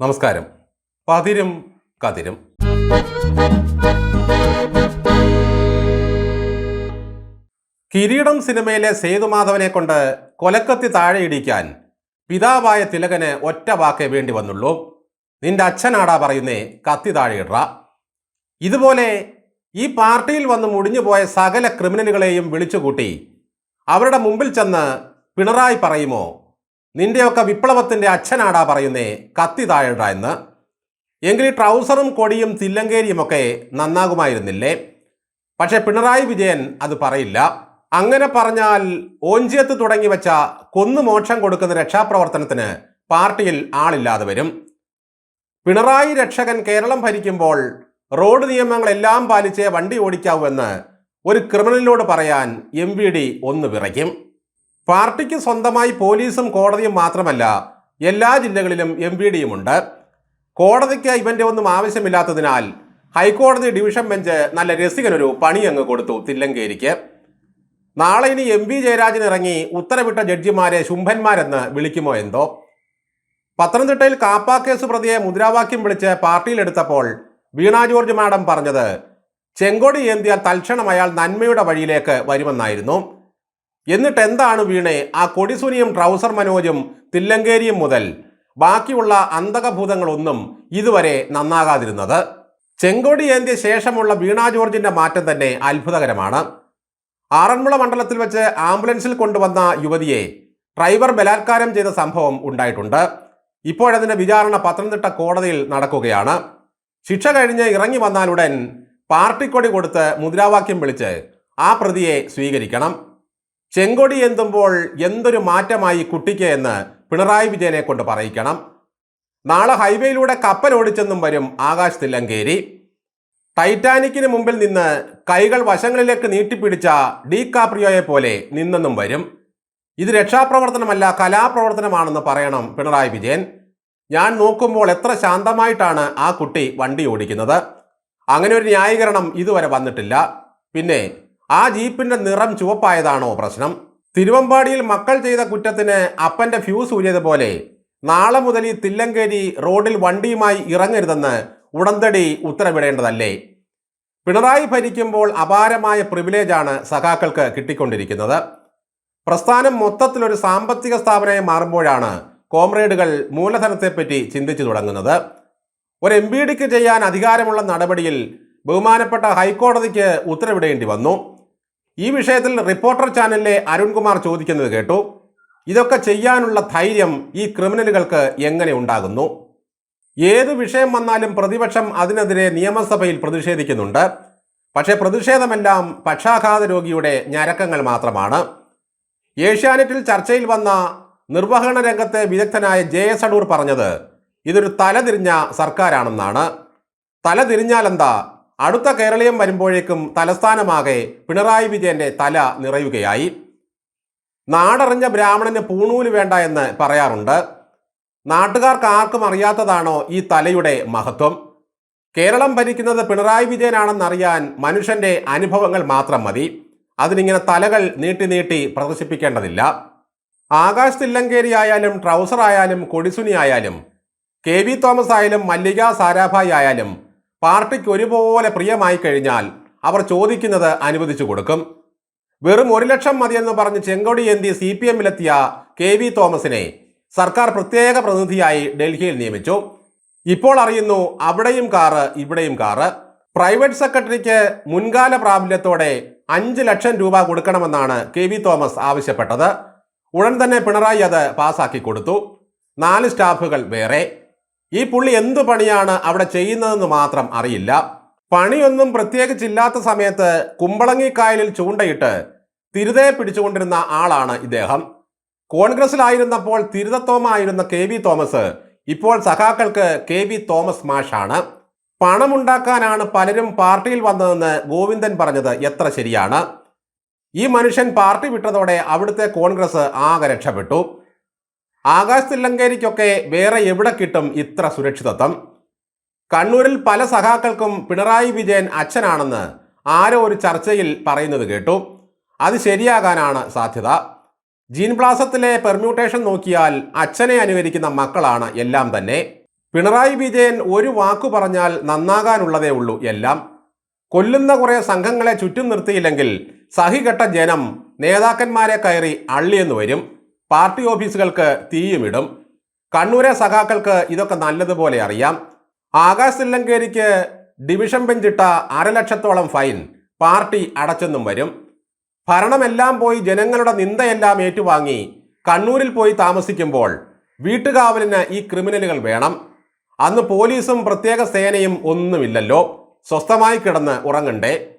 നമസ്കാരം. പതിരും കതിരും. കിരീടം സിനിമയിലെ സേതുമാധവനെ കൊണ്ട് കൊലക്കത്തി താഴെയിടിക്കാൻ പിതാവായ തിലകന് ഒറ്റ വാക്കേ വേണ്ടി വന്നുള്ളൂ. നിന്റെ അച്ഛനാടാ പറയുന്നേ കത്തി താഴെയിട ഇതുപോലെ ഈ പാർട്ടിയിൽ വന്ന് മുടിഞ്ഞുപോയ സകല ക്രിമിനലുകളെയും വിളിച്ചുകൂട്ടി അവരുടെ മുമ്പിൽ ചെന്ന് പിണറായി പറയുമോ നിന്റെയൊക്കെ വിപ്ലവത്തിന്റെ അച്ഛനാടാ പറയുന്നേ കത്തി താഴട എന്ന്. എങ്കിൽ ട്രൗസറും കൊടിയും തില്ലങ്കേരിയുമൊക്കെ നന്നാകുമായിരുന്നില്ലേ? പക്ഷേ പിണറായി വിജയൻ അത് പറയില്ല. അങ്ങനെ പറഞ്ഞാൽ ഓഞ്ചിയത്ത് തുടങ്ങി വെച്ച കൊന്നു മോക്ഷം കൊടുക്കുന്ന രക്ഷാപ്രവർത്തനത്തിന് പാർട്ടിയിൽ ആളില്ലാതെ വരും. പിണറായി രക്ഷകൻ കേരളം ഭരിക്കുമ്പോൾ റോഡ് നിയമങ്ങളെല്ലാം പാലിച്ചേ വണ്ടി ഓടിക്കാവൂ എന്ന് ഒരു ക്രിമിനലിനോട് പറയാൻ എം വി ഡി ഒന്ന് വിറയ്ക്കും. പാർട്ടിക്ക് സ്വന്തമായി പോലീസും കോടതിയും മാത്രമല്ല എല്ലാ ജില്ലകളിലും എം വി ഡിയുമുണ്ട് കോടതിക്ക് ഇവന്റെ ഒന്നും ആവശ്യമില്ലാത്തതിനാൽ ഹൈക്കോടതി ഡിവിഷൻ ബെഞ്ച് നല്ല രസികനൊരു പണി അങ്ങ് കൊടുത്തു തില്ലങ്കേരിക്ക്. നാളെ ഇനി എം വി ജയരാജൻ ഇറങ്ങി ഉത്തരവിട്ട ജഡ്ജിമാരെ ശുംഭന്മാരെന്ന് വിളിക്കുമോ എന്തോ? പത്തനംതിട്ടയിൽ കാപ്പാ കേസ് പ്രതിയെ മുദ്രാവാക്യം വിളിച്ച് പാർട്ടിയിലെടുത്തപ്പോൾ വീണ ജോർജ് മാഡം പറഞ്ഞത് ചെങ്കൊടി ഏന്തിയാൽ തൽക്ഷണം അയാൾ നന്മയുടെ വഴിയിലേക്ക് വരുമെന്നായിരുന്നു. എന്നിട്ട് എന്താണ് വീണേ ആ കൊടിസുനിയും ട്രൗസർ മനോജും തില്ലങ്കേരിയും മുതൽ? ബാക്കിയുള്ള അന്തകഭൂതങ്ങളൊന്നും ഇതുവരെ നന്നാകാതിരുന്നത്. ചെങ്കോടി ഏന്തിയ ശേഷമുള്ള വീണ ജോർജിന്റെ മാറ്റം തന്നെ അത്ഭുതകരമാണ്. ആറന്മുള മണ്ഡലത്തിൽ വെച്ച് ആംബുലൻസിൽ കൊണ്ടുവന്ന യുവതിയെ ഡ്രൈവർ ബലാത്കാരം ചെയ്ത സംഭവം ഉണ്ടായിട്ടുണ്ട്. ഇപ്പോഴതിന്റെ വിചാരണ പത്തനംതിട്ട കോടതിയിൽ നടക്കുകയാണ്. ശിക്ഷ കഴിഞ്ഞ് ഇറങ്ങി വന്നാലുടൻ പാർട്ടിക്കൊടി കൊടുത്ത് മുദ്രാവാക്യം വിളിച്ച് ആ പ്രതിയെ സ്വീകരിക്കണം. ചെങ്കൊടി എന്തുമ്പോൾ എന്തൊരു മാറ്റമായി കുട്ടിക്ക് എന്ന് പിണറായി വിജയനെ കൊണ്ട് പറയിക്കണം. നാളെ ഹൈവേയിലൂടെ കപ്പൽ ഓടിച്ചെന്നും വരും ആകാശ് തില്ലങ്കേരി. ടൈറ്റാനിക്കിന് മുമ്പിൽ നിന്ന് കൈകൾ വശങ്ങളിലേക്ക് നീട്ടിപ്പിടിച്ച ഡി കാപ്രിയോയെ പോലെ നിന്നെന്നും വരും. ഇത് രക്ഷാപ്രവർത്തനമല്ല കലാപ്രവർത്തനമാണെന്ന് പറയണം പിണറായി വിജയൻ. ഞാൻ നോക്കുമ്പോൾ എത്ര ശാന്തമായിട്ടാണ് ആ കുട്ടി വണ്ടി ഓടിക്കുന്നത്. അങ്ങനെ ഒരു ന്യായീകരണം ഇതുവരെ വന്നിട്ടില്ല. പിന്നെ ആ ജീപ്പിന്റെ നിറം ചുവപ്പായതാണോ പ്രശ്നം? തിരുവമ്പാടിയിൽ മക്കൾ ചെയ്ത കുറ്റത്തിന് അപ്പന്റെ ഫ്യൂസ് ഊരിയതുപോലെ നാളെ മുതൽ ഈ തില്ലങ്കേരി റോഡിൽ വണ്ടിയുമായി ഇറങ്ങരുതെന്ന് ഉടന്തടി ഉത്തരവിടേണ്ടതല്ലേ? പിണറായി ഭരിക്കുമ്പോൾ അപാരമായ പ്രിവിലേജാണ് സഖാക്കൾക്ക് കിട്ടിക്കൊണ്ടിരിക്കുന്നത്. പ്രസ്ഥാനം മൊത്തത്തിലൊരു സാമ്പത്തിക സ്ഥാപനമായി മാറുമ്പോഴാണ് കോമ്രേഡുകൾ മൂലധനത്തെപ്പറ്റി ചിന്തിച്ചു തുടങ്ങുന്നത്. ഒരു എം ബി ഡിക്ക് ചെയ്യാൻ അധികാരമുള്ള നടപടിയിൽ ബഹുമാനപ്പെട്ട ഹൈക്കോടതിക്ക് ഉത്തരവിടേണ്ടി വന്നു. ഈ വിഷയത്തിൽ റിപ്പോർട്ടർ ചാനലിലെ അരുൺകുമാർ ചോദിക്കുന്നത് കേട്ടു. ഇതൊക്കെ ചെയ്യാനുള്ള ധൈര്യം ഈ ക്രിമിനലുകൾക്ക് എങ്ങനെ ഉണ്ടാകുന്നു? ഏത് വിഷയം വന്നാലും പ്രതിപക്ഷം അതിനെതിരെ നിയമസഭയിൽ പ്രതിഷേധിക്കുന്നുണ്ട്. പക്ഷേ പ്രതിഷേധമെല്ലാം പക്ഷാഘാത രോഗിയുടെ ഞരക്കങ്ങൾ മാത്രമാണ്. ഏഷ്യാനെറ്റിൽ ചർച്ചയിൽ വന്ന നിർവഹണ രംഗത്തെ വിദഗ്ധനായ ജെ എസ് അടൂർ പറഞ്ഞത് ഇതൊരു തലതിരിഞ്ഞ സർക്കാരാണെന്നാണ്. തലതിരിഞ്ഞാൽ എന്താ അടുത്ത കേരളീയം വരുമ്പോഴേക്കും തലസ്ഥാനമാകെ പിണറായി വിജയന്റെ തല നിറയുകയായി. നാടറിഞ്ഞ ബ്രാഹ്മണന് പൂണൂൽ വേണ്ട എന്ന് പറയാറുണ്ട്. നാട്ടുകാർക്ക് ആർക്കും അറിയാത്തതാണോ ഈ തലയുടെ മഹത്വം? കേരളം ഭരിക്കുന്നത് പിണറായി വിജയനാണെന്നറിയാൻ മനുഷ്യന്റെ അനുഭവങ്ങൾ മാത്രം മതി. അതിനിങ്ങനെ തലകൾ നീട്ടി നീട്ടി പ്രദർശിപ്പിക്കേണ്ടതില്ല. ആകാശ് തില്ലങ്കേരി ആയാലും ട്രൗസർ ആയാലും കൊടിസുനി ആയാലും കെ വി തോമസ് ആയാലും മല്ലിക സാരാഭായി ആയാലും പാർട്ടിക്ക് ഒരുപോലെ പ്രിയമായി കഴിഞ്ഞാൽ അവർ ചോദിക്കുന്നത് അനുവദിച്ചു കൊടുക്കും. വെറും ഒരു ലക്ഷം മതിയെന്ന് പറഞ്ഞ് ചെങ്കോടി എന്തി സി പി എമ്മിലെത്തിയ കെ വി തോമസിനെ സർക്കാർ പ്രത്യേക പ്രതിനിധിയായി ഡൽഹിയിൽ നിയമിച്ചു. ഇപ്പോൾ അറിയുന്നു അവിടെയും കാറ് ഇവിടെയും കാറ്. പ്രൈവറ്റ് സെക്രട്ടറിക്ക് മുൻകാല പ്രാബല്യത്തോടെ അഞ്ച് ലക്ഷം രൂപ കൊടുക്കണമെന്നാണ് കെ വി തോമസ് ആവശ്യപ്പെട്ടത്. ഉടൻ തന്നെ പിണറായി അത് പാസാക്കി കൊടുത്തു. നാല് സ്റ്റാഫുകൾ വേറെ. ഈ പുള്ളി എന്ത് പണിയാണ് അവിടെ ചെയ്യുന്നതെന്ന് മാത്രം അറിയില്ല. പണിയൊന്നും പ്രത്യേകിച്ചില്ലാത്ത സമയത്ത് കുമ്പളങ്ങിക്കായലിൽ ചൂണ്ടയിട്ട് തിരുതെ പിടിച്ചുകൊണ്ടിരുന്ന ആളാണ് ഇദ്ദേഹം. കോൺഗ്രസിലായിരുന്നപ്പോൾ തിരുതത്തോമായിരുന്ന കെ വി തോമസ് ഇപ്പോൾ സഖാക്കൾക്ക് കെ വി തോമസ് മാഷാണ്. പണമുണ്ടാക്കാനാണ് പലരും പാർട്ടിയിൽ വന്നതെന്ന് ഗോവിന്ദൻ പറഞ്ഞത് എത്ര ശരിയാണ്. ഈ മനുഷ്യൻ പാർട്ടി വിട്ടതോടെ അവിടുത്തെ കോൺഗ്രസ് ആകെ രക്ഷപ്പെട്ടു. ആകാശ് തില്ലങ്കേരിക്കൊക്കെ വേറെ എവിടെ കിട്ടും ഇത്ര സുരക്ഷിതത്വം? കണ്ണൂരിൽ പല സഖാക്കൾക്കും പിണറായി വിജയൻ അച്ഛനാണെന്ന് ആരോ ഒരു ചർച്ചയിൽ പറയുന്നത് കേട്ടു. അത് ശരിയാകാനാണ് സാധ്യത. ജീൻ പ്ലാസത്തിലെ പെർമ്യൂട്ടേഷൻ നോക്കിയാൽ അച്ഛനെ അനുകരിക്കുന്ന മക്കളാണ് എല്ലാം തന്നെ. പിണറായി വിജയൻ ഒരു വാക്കു പറഞ്ഞാൽ നന്നാകാനുള്ളതേ ഉള്ളൂ എല്ലാം. കൊല്ലുന്ന കുറേ സംഘങ്ങളെ ചുറ്റും നിർത്തിയില്ലെങ്കിൽ സഹികെട്ട ജനം നേതാക്കന്മാരെ കയറി അള്ളിയെന്ന് വരും. പാർട്ടി ഓഫീസുകൾക്ക് തീയുമിടും കണ്ണൂരെ സഖാക്കൾക്ക് ഇതൊക്കെ നല്ലതുപോലെ അറിയാം. ആകാശ് തില്ലങ്കേരിക്ക് ഡിവിഷൻ ബെഞ്ചിട്ട അരലക്ഷത്തോളം ഫൈൻ പാർട്ടി അടച്ചെന്നും വരും. ഭരണമെല്ലാം പോയി ജനങ്ങളുടെ നിന്ദയെല്ലാം ഏറ്റുവാങ്ങി കണ്ണൂരിൽ പോയി താമസിക്കുമ്പോൾ വീട്ടുകാവലിന് ഈ ക്രിമിനലുകൾ വേണം. അന്ന് പോലീസും പ്രത്യേക സേനയും ഒന്നുമില്ലല്ലോ. സ്വസ്ഥമായി കിടന്ന് ഉറങ്ങണ്ടേ.